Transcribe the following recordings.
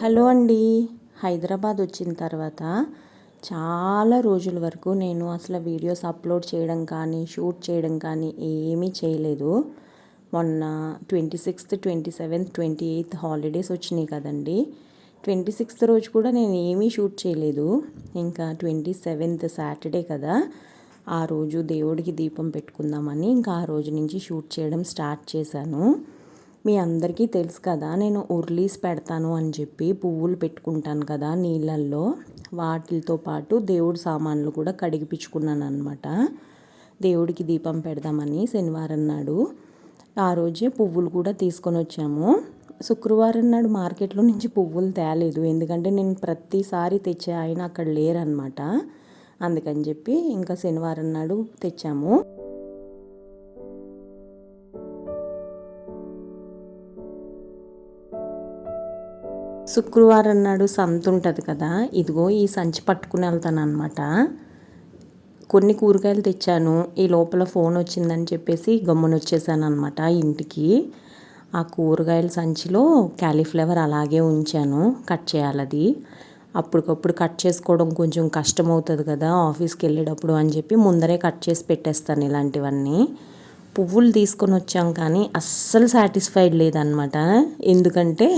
Hello అండి. హైదరాబాద్ వచ్చిన తర్వాత చాలా రోజుల వరకు నేను అసలు వీడియోస్ అప్లోడ్ చేయడం కానీ షూట్ చేయడం కానీ ఏమీ చేయలేదు. మొన్న twenty sixth twenty seventh twenty eighth holidays వచ్చినాయి కదండి. ట్వంటీ సిక్స్త్ రోజు కూడా నేను ఏమీ షూట్ చేయలేదు. ఇంకా ట్వంటీ సెవెంత్ సాటర్డే కదా. ఆ రోజు దేవుడికి దీపం పెట్టుకుందామని ఇంకా ఆ రోజు నుంచి షూట్ చేయడం స్టార్ట్ చేశాను. మీ అందరికీ తెలుసు కదా నేను ఉర్లీస్ పెడతాను అని చెప్పి పువ్వులు పెట్టుకుంటాను కదా నీళ్ళల్లో. వాటితో పాటు దేవుడి సామాన్లు కూడా కడిగిపించుకున్నాను అనమాట దేవుడికి దీపం పెడదామని శనివారం నాడు ఆ రోజే పువ్వులు కూడా తీసుకొని వచ్చాము. శుక్రవారం నాడు మార్కెట్లో నుంచి పువ్వులు తేలేదు. ఎందుకంటే నేను ప్రతిసారి తెచ్చే ఆయన అక్కడ లేరనమాట అందుకని చెప్పి ఇంకా శనివారం నాడు తెచ్చాము. శుక్రవారం నాడు సంత ఉంటుంది కదా ఇదిగో ఈ సంచి పట్టుకుని వెళ్తాను అనమాట కొన్ని కూరగాయలు తెచ్చాను ఈ లోపల ఫోన్ వచ్చిందని చెప్పేసి గమ్మున వచ్చేసాను అనమాట ఇంటికి. ఆ కూరగాయల సంచిలో క్యాలీఫ్లవర్ అలాగే ఉంచాను కట్ చేయాలది అప్పటికప్పుడు కట్ చేసుకోవడం కొంచెం కష్టం అవుతుంది కదా ఆఫీస్కి వెళ్ళేటప్పుడు అని చెప్పి ముందరే కట్ చేసి పెట్టేస్తాను ఇలాంటివన్నీ. పువ్వులు తీసుకొని వచ్చాం కానీ అస్సలు సాటిస్ఫైడ్ లేదనమాట ఎందుకంటే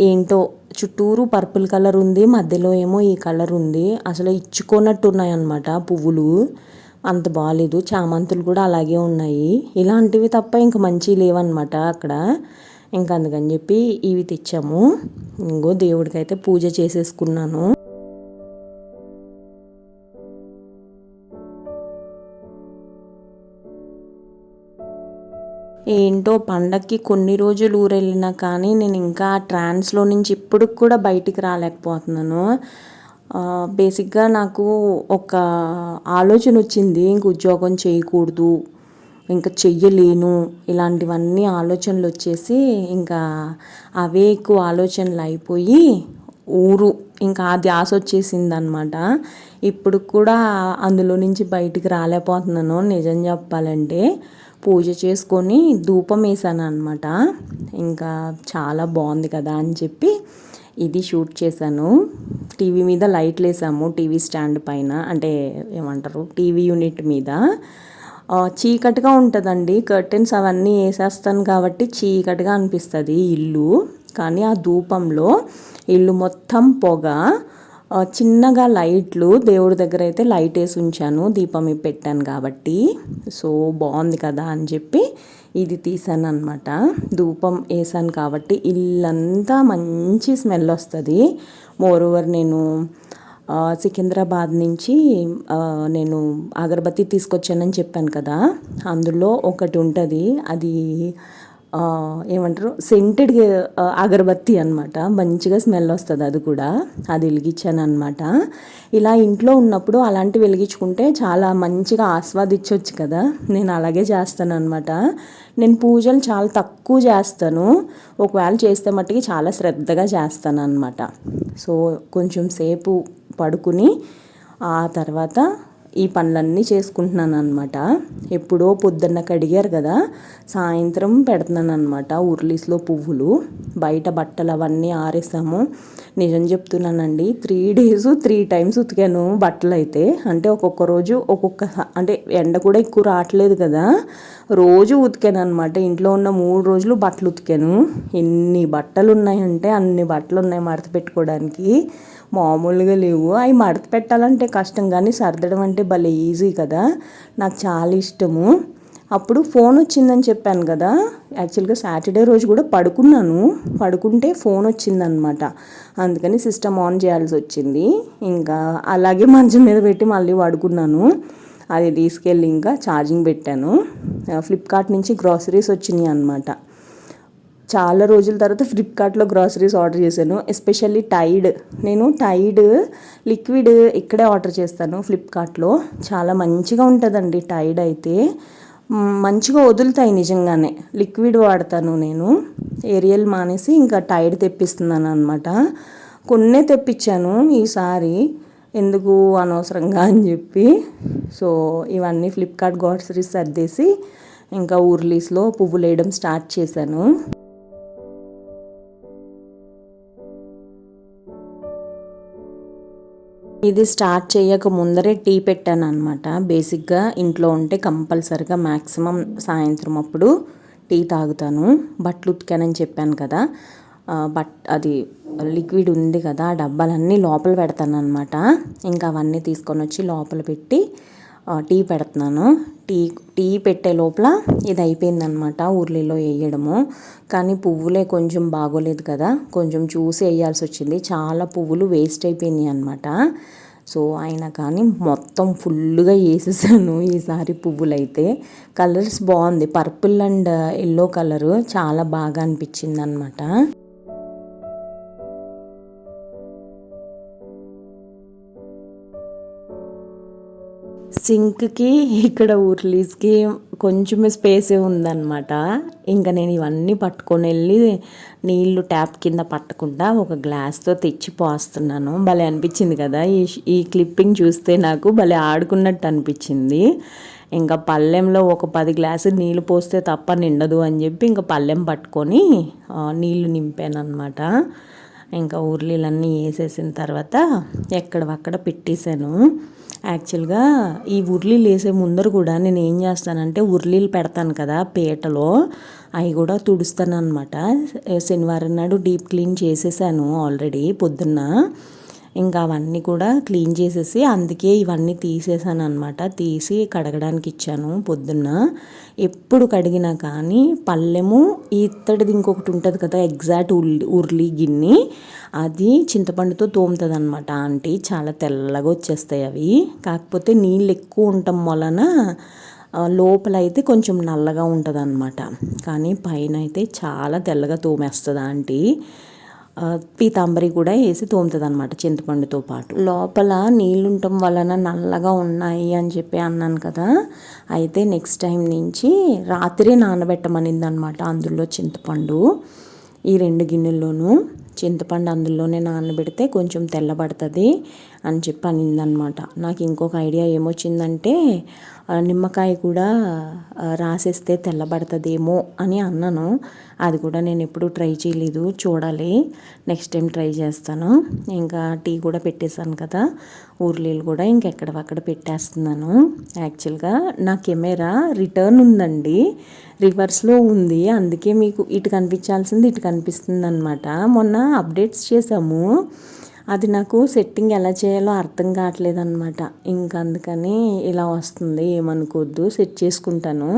ఏంటో చుట్టూరు పర్పుల్ కలర్ ఉంది మధ్యలో ఏమో ఈ కలర్ ఉంది. అసలు ఇచ్చుకున్నట్టు ఉన్నాయి అనమాట పువ్వులు. అంత బాగాలేదు చామంతులు కూడా అలాగే ఉన్నాయి. ఇలాంటివి తప్ప ఇంక మంచి లేవన్నమాట అక్కడ. ఇంకా అందుకని చెప్పి ఇవి తెచ్చాము. ఇంకో దేవుడికైతే పూజ చేసేసుకున్నాను. ఏంటో పండక్కి కొన్ని రోజులు ఊరెళ్ళినా కానీ నేను ఇంకా ట్రాన్స్లో నుంచి ఇప్పటికి కూడా బయటికి రాలేకపోతున్నాను. బేసిక్గా నాకు ఒక ఆలోచన వచ్చింది ఇంక ఉద్యోగం చేయకూడదు ఇంకా చెయ్యలేను ఇలాంటివన్నీ ఆలోచనలు వచ్చేసి ఇంకా అవే ఎక్కువ ఆలోచనలు అయిపోయి ఊరు ఇంకా ఆ ధ్యాస వచ్చేసింది అనమాట ఇప్పుడు కూడా అందులో నుంచి బయటికి రాలేకపోతున్నాను నిజం చెప్పాలంటే. పూజ చేసుకొని ధూపం వేసాను అనమాట ఇంకా చాలా బాగుంది కదా అని చెప్పి ఇది షూట్ చేశాను. టీవీ మీద లైట్లు వేసాము టీవీ స్టాండ్ పైన అంటే ఏమంటారు టీవీ యూనిట్ మీద. చీకటిగా ఉంటుందండి కర్టెన్స్ అవన్నీ వేసేస్తాను కాబట్టి చీకటిగా అనిపిస్తుంది ఇల్లు. కానీ ఆ ధూపంలో ఇల్లు మొత్తం పొగ. చిన్నగా లైట్లు దేవుడి దగ్గర అయితే లైట్ వేసి ఉంచాను దీపం పెట్టాను కాబట్టి. సో బాగుంది కదా అని చెప్పి ఇది తీసాను అనమాట ధూపం వేసాను కాబట్టి ఇల్లంతా మంచి స్మెల్ వస్తుంది. మోరోవర్ నేను సికింద్రాబాద్ నుంచి నేను అగరబత్తి తీసుకొచ్చానని చెప్పాను కదా. అందులో ఒకటి ఉంటుంది. అది ఏమంటారు? సెంటెడ్ అగరబత్తి అనమాట మంచిగా స్మెల్ వస్తుంది అది కూడా. అది వెలిగించాను అనమాట ఇలా ఇంట్లో ఉన్నప్పుడు అలాంటి వెలిగించుకుంటే చాలా మంచిగా ఆస్వాదించవచ్చు కదా. నేను అలాగే చేస్తాను అనమాట నేను పూజలు చాలా తక్కువ చేస్తాను. ఒకవేళ చేస్తే మట్టుకి చాలా శ్రద్ధగా చేస్తాను అనమాట సో కొంచెం సేపు పడుకుని ఆ తర్వాత ఈ పనులన్నీ చేసుకుంటున్నాను అనమాట ఎప్పుడో పొద్దున్న కడిగారు కదా సాయంత్రం పెడుతున్నాను అనమాట ఉర్లీస్లో పువ్వులు. బయట బట్టలు అవన్నీ ఆరేసాము. నిజం చెప్తున్నానండి త్రీ డేస్ త్రీ టైమ్స్ ఉతికాను బట్టలు అయితే అంటే ఒక్కొక్క రోజు ఒక్కొక్క అంటే ఎండ కూడా ఎక్కువ రావట్లేదు కదా. రోజు ఉతికాను అనమాట ఇంట్లో ఉన్న మూడు రోజులు బట్టలు ఉతికాను. ఎన్ని బట్టలు ఉన్నాయంటే అన్ని బట్టలు ఉన్నాయి మడత పెట్టుకోవడానికి. మామూలుగా లేవు. అవి మడత పెట్టాలంటే కష్టం కానీ సర్దడం అంటే భలే ఈజీ కదా. నాకు చాలా ఇష్టము. అప్పుడు ఫోన్ వచ్చిందని చెప్పాను కదా. యాక్చువల్గా సాటర్డే రోజు కూడా పడుకున్నాను. పడుకుంటే ఫోన్ వచ్చిందనమాట. అందుకని సిస్టమ్ ఆన్ చేయాల్సి వచ్చింది. ఇంకా అలాగే మంచం మీద పెట్టి మళ్ళీ పడుకున్నాను. అది తీసుకెళ్ళి ఇంకా ఛార్జింగ్ పెట్టాను. ఫ్లిప్కార్ట్ నుంచి గ్రాసరీస్ వచ్చినాయి అనమాట. చాలా రోజుల తర్వాత ఫ్లిప్కార్ట్లో గ్రాసరీస్ ఆర్డర్ చేశాను. ఎస్పెషల్లీ టైడ్ నేను టైడ్ లిక్విడ్ ఇక్కడే ఆర్డర్ చేస్తాను ఫ్లిప్కార్ట్లో చాలా మంచిగా ఉంటుందండి టైడ్ అయితే. మంచిగా వదులుతాయి నిజంగానే. లిక్విడ్ వాడతాను నేను. ఏరియల్ మానేసి ఇంకా టైడ్ తెప్పిస్తున్నాను అనమాట కొన్నే తెప్పించాను ఈసారి. ఎందుకు అనవసరంగా అని చెప్పి. సో ఇవన్నీ ఫ్లిప్కార్ట్ గ్రాసరీస్ సర్దేసి ఇంకా ఊర్లీస్లో పువ్వులు వేయడం స్టార్ట్ చేశాను. ఇది స్టార్ట్ చేయక ముందరే టీ పెట్టాను అనమాట బేసిక్గా ఇంట్లో ఉంటే కంపల్సరిగా మ్యాక్సిమం సాయంత్రం అప్పుడు టీ తాగుతాను. బట్టలు ఉతికానని చెప్పాను కదా. బట్ అది లిక్విడ్ ఉంది కదా ఆ డబ్బాలన్నీ లోపల పెడతాను అనమాట ఇంకా అవన్నీ తీసుకొని వచ్చి లోపల పెట్టి టీ పెడుతున్నాను. టీ టీ పెట్టే లోపల ఇది అయిపోయిందనమాట ఉర్లిలో వేయడము. కానీ పువ్వులే కొంచెం బాగోలేదు కదా. కొంచెం చూసి వేయాల్సి వచ్చింది. చాలా పువ్వులు వేస్ట్ అయిపోయినాయి అనమాట సో అయినా కానీ మొత్తం ఫుల్గా వేసేసాను ఈసారి పువ్వులు అయితే కలర్స్ బాగుంది. పర్పుల్ అండ్ ఎల్లో కలరు చాలా బాగా అనిపించింది అనమాట సింక్కి ఇక్కడ ఉర్లీస్కి కొంచెమే స్పేసే ఉందన్నమాట. ఇంకా నేను ఇవన్నీ పట్టుకొని వెళ్ళి నీళ్ళు ట్యాప్ కింద పట్టకుండా ఒక గ్లాస్తో తెచ్చి పోస్తున్నాను. భలే అనిపించింది కదా ఈ ఈ క్లిప్పింగ్ చూస్తే నాకు. భలే ఆడుకున్నట్టు అనిపించింది. ఇంకా పళ్ళెంలో ఒక పది గ్లాసు నీళ్ళు పోస్తే తప్ప నిండదు అని చెప్పి ఇంకా పళ్ళెం పట్టుకొని నీళ్ళు నింపాను అనమాట ఇంకా ఉర్లీలన్నీ వేసేసిన తర్వాత ఎక్కడవక్కడ పెట్టేశాను. యాక్చువల్గా ఈ ఉర్లీలు వేసే ముందర కూడా నేను ఏం చేస్తానంటే ఉర్లీలు పెడతాను కదా పీటలో అవి కూడా తుడుస్తాను అనమాట శనివారం నాడు డీప్ క్లీన్ చేసేసాను ఆల్రెడీ పొద్దున్న. ఇంకా అవన్నీ కూడా క్లీన్ చేసేసి అందుకే ఇవన్నీ తీసేసాను అనమాట తీసి కడగడానికి ఇచ్చాను పొద్దున్న. ఎప్పుడు కడిగినా కానీ పళ్ళెము ఇత్తడిది ఇంకొకటి ఉంటుంది కదా ఎగ్జాక్ట్ ఉర్లి ఉర్లి గిన్నె అది చింతపండుతో తోముతుంది అనమాట ఆంటీ చాలా తెల్లగా వచ్చేస్తాయి అవి. కాకపోతే నీళ్ళు ఎక్కువ ఉండటం వలన లోపల అయితే కొంచెం నల్లగా ఉంటుంది అనమాట కానీ పైన అయితే చాలా తెల్లగా తోమేస్తుంది ఆంటీ. పీతాంబరి కూడా వేసి తోముతుంది అనమాట చింతపండుతో పాటు. లోపల నీళ్ళుండటం వలన నల్లగా ఉన్నాయి అని చెప్పి అన్నాను కదా అయితే నెక్స్ట్ టైం నుంచి రాత్రి నానబెట్టమనింది అనమాట అందులో చింతపండు ఈ రెండు గిన్నెల్లోనూ. చింతపండు అందులోనే నానబెడితే కొంచెం తెల్లబడుతుంది అని చెప్పి అనిందనమాట. నాకు ఇంకొక ఐడియా ఏమొచ్చిందంటే నిమ్మకాయ కూడా రాసేస్తే తెల్లబడుతుందేమో అని అన్నాను. అది కూడా నేను ఎప్పుడు ట్రై చేయలేదు చూడాలి. నెక్స్ట్ టైం ట్రై చేస్తాను. ఇంకా టీ కూడా పెట్టేశాను కదా ఊర్లీలు కూడా ఇంకెక్కడవక్కడ పెట్టేస్తున్నాను. యాక్చువల్గా నా కెమెరా రిటర్న్ ఉందండి రివర్స్లో ఉంది. అందుకే మీకు ఇటు కనిపించాల్సింది ఇటు కనిపిస్తుంది అనమాట మొన్న అప్డేట్స్ చేసాము అది నాకు సెట్టింగ్ ఎలా చేయాలో అర్థం కావట్లేదు అనమాట ఇంకా అందుకని ఇలా వస్తుంది ఏమనుకోవద్దు సెట్ చేసుకుంటాను.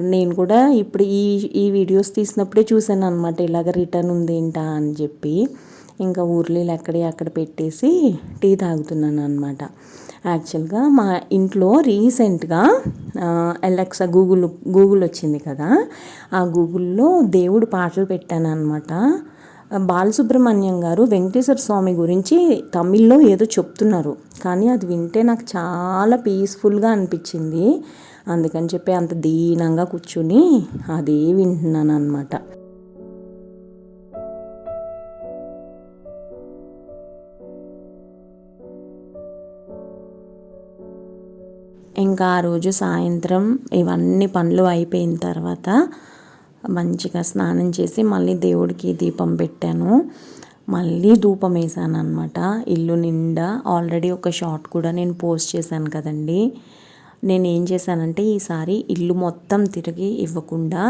నేను కూడా ఇప్పుడు ఈ ఈ వీడియోస్ తీసినప్పుడే చూశాను అనమాట ఇలాగ రిటర్న్ ఉంది ఏంటా అని చెప్పి. ఇంకా ఊర్లీలు ఎక్కడ అక్కడ పెట్టేసి టీ తాగుతున్నాను అనమాట యాక్చువల్గా మా ఇంట్లో రీసెంట్గా ఎలక్సా గూగుల్ గూగుల్ వచ్చింది కదా ఆ గూగుల్లో దేవుడు పాటలు పెట్టాను అనమాట బాలసుబ్రహ్మణ్యం గారు వెంకటేశ్వర స్వామి గురించి తమిళ్ళో ఏదో చెప్తున్నారు. కానీ అది వింటే నాకు చాలా పీస్ఫుల్గా అనిపించింది. అందుకని చెప్పి అంత దీనంగా కూర్చుని అదే వింటున్నాను అనమాట ఇంకా ఆ రోజు సాయంత్రం ఇవన్నీ పనులు అయిపోయిన తర్వాత మంచిగా స్నానం చేసి మళ్ళీ దేవుడికి దీపం పెట్టాను. మళ్ళీ ధూపం వేసాను అనమాట ఇల్లు నిండా ఆల్రెడీ ఒక షార్ట్ కూడా నేను పోస్ట్ చేశాను కదండీ. నేను ఏం చేశానంటే ఈసారి ఇల్లు మొత్తం తిరిగి ఇవ్వకుండా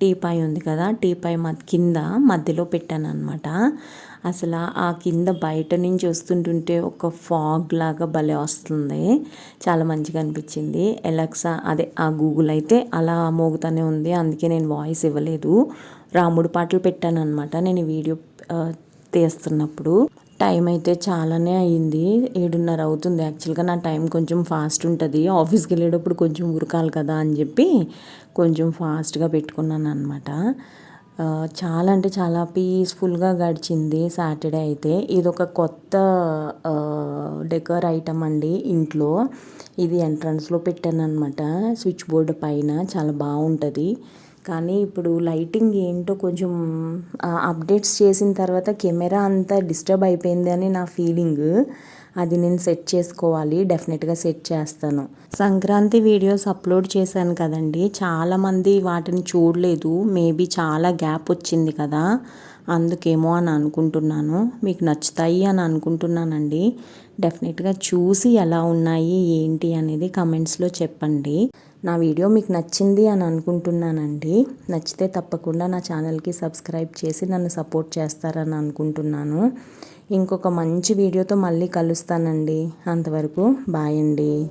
టీపాయ్ ఉంది కదా టీపాయ్ మ కింద మధ్యలో పెట్టాను అనమాట అసలు ఆ కింద బయట నుంచి వస్తుంటుంటే ఒక ఫాగ్ లాగా భలే వస్తుంది. చాలా మంచిగా అనిపించింది. ఎలక్సా అదే ఆ గూగుల్ అయితే అలా మోగుతూనే ఉంది. అందుకే నేను వాయిస్ ఇవ్వలేదు. రాముడు పాటలు పెట్టాను అనమాట నేను వీడియో తీస్తున్నప్పుడు. టైం అయితే చాలానే అయింది ఏడున్నర అవుతుంది. యాక్చువల్గా నా టైం కొంచెం ఫాస్ట్ ఉంటుంది. ఆఫీస్కి వెళ్ళేటప్పుడు కొంచెం ఉరకాలి కదా అని చెప్పి కొంచెం ఫాస్ట్గా పెట్టుకున్నాను అనమాట చాలా అంటే చాలా పీస్ఫుల్గా గడిచింది సాటర్డే అయితే. ఇది ఒక కొత్త డెకర్ ఐటమ్ అండి ఇంట్లో. ఇది ఎంట్రన్స్లో పెట్టాను అనమాట స్విచ్ బోర్డు పైన. చాలా బాగుంటుంది. కానీ ఇప్పుడు లైటింగ్ ఏంటో కొంచెం అప్డేట్స్ చేసిన తర్వాత కెమెరా అంతా డిస్టర్బ్ అయిపోయింది అని నా ఫీలింగ్. అది నేను సెట్ చేసుకోవాలి డెఫినెట్గా సెట్ చేస్తాను. సంక్రాంతి వీడియోస్ అప్లోడ్ చేశాను కదండి. చాలామంది వాటిని చూడలేదు. మేబీ చాలా గ్యాప్ వచ్చింది కదా. అందుకేమో అని అనుకుంటున్నాను. మీకు నచ్చుతాయి అని అనుకుంటున్నానండి. డెఫినెట్గా చూసి ఎలా ఉన్నాయి ఏంటి అనేది కమెంట్స్లో చెప్పండి. నా వీడియో మీకు నచ్చింది అని అనుకుంటున్నానండి. నచ్చితే తప్పకుండా నా ఛానల్కి సబ్స్క్రైబ్ చేసి నన్ను సపోర్ట్ చేస్తారని అనుకుంటున్నాను. ఇంకొక మంచి వీడియోతో మళ్ళీ కలుస్తానండి. అంతవరకు బాయ్ అండి.